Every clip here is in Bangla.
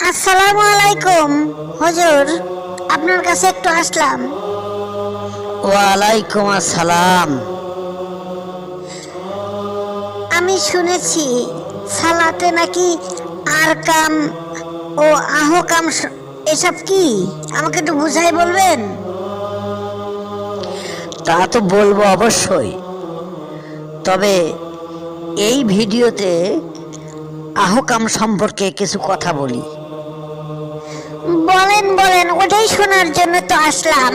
আসসালামু আলাইকুম। হুজুর আপনার কাছে একটু আসলাম। ওয়ালাইকুম আসসালাম। আমি শুনেছি সালাতে নাকি আরকাম ও আহকাম এসব কি? আমাকে একটু বুঝাই বলবেন? তা তো বলব অবশ্যই। তবে এই ভিডিওতে আহকাম সম্পর্কে কিছু কথা বলি। বলেন বলেন, ওটাই শোনার জন্য তো আসলাম।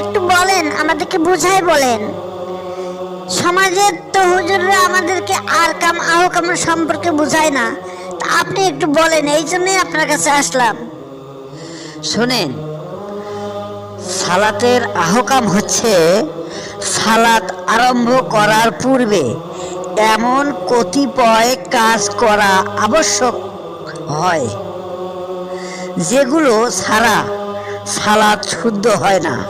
একটু বলেন, আমাদেরকে বুঝাই বলেন। সমাজের তো হুজুররা আমাদেরকে আর কাম আহকাম সম্পর্কে বুঝায় না। তা আপনি একটু বলেন, এই জন্যই আপনার কাছে আসলাম। শোনেন, সালাতের আহকাম হচ্ছে সালাত আরম্ভ করার পূর্বে এমন কতিপয় কাজ করা আবশ্যক হয়। যেগুলো ছাড়া সালাত শুদ্ধ হয় না।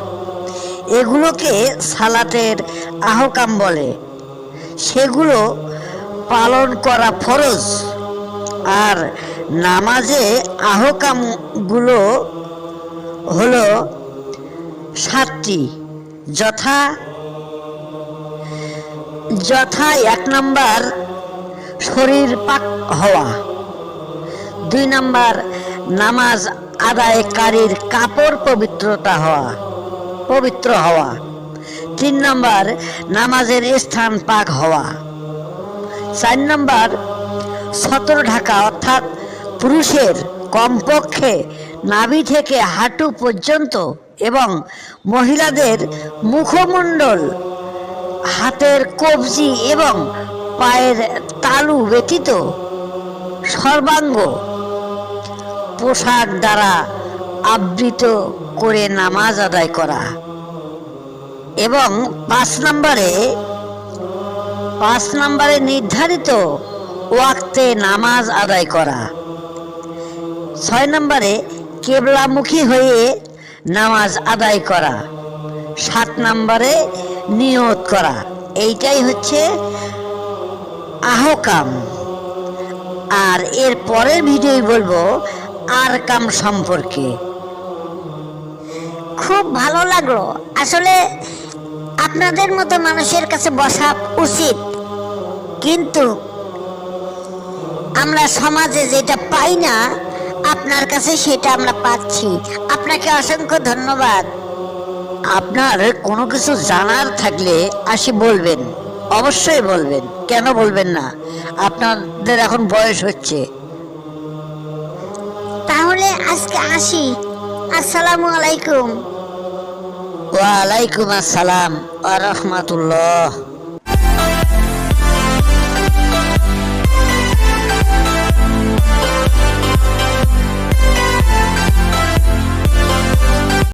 এগুলোকে সালাতের আহকাম বলে। সেগুলো পালন করা ফরজ। আর নামাজে আহকামগুলো হলো সাতটি। যথা যথা এক নাম্বার শরীর পাক হওয়া। দুই নাম্বার নামাজ আদায়কারীর কাপড় পবিত্রতা হওয়া, পবিত্র হওয়া। তিন নম্বর, নামাজের স্থান পাক হওয়া। চার নম্বর, সতর ঢাকা, অর্থাৎ পুরুষের কমপক্ষে নাভি থেকে হাঁটু পর্যন্ত এবং মহিলাদের মুখমণ্ডল, হাতের কবজি এবং পায়ের তালু ব্যতীত সর্বাঙ্গ পোশাক দ্বারা আবৃত করে নামাজ আদায় করা। এবং পাঁচ নম্বরে পাঁচ নম্বরে নির্ধারিত ওয়াক্তে নামাজ আদায় করা। ছয় নম্বরে, কেবলামুখী হয়ে নামাজ আদায় করা। সাত নম্বরে, নিয়ত করা। এইটাই হচ্ছে আহকাম। আর এর পরের ভিডিওই বলব আর কাম সম্পর্কে। খুব ভালো লাগল। আসলে আপনাদের মতো মানুষের কাছে বসা উচিত। কিন্তু আমরা সমাজে যেটা পাই না আপনার কাছে সেটা আমরা পাচ্ছি। আপনাকে অসংখ্য ধন্যবাদ। আপনার কোনো কিছু জানার থাকলে আসি বলবেন। অবশ্যই বলবেন। কেন বলবেন না? আপনাদের এখন বয়স হচ্ছে। আজকে আসি। আসসালামু আলাইকুম। ওয়ালাইকুম আসসালাম। আ রহমাতুল্লাহ।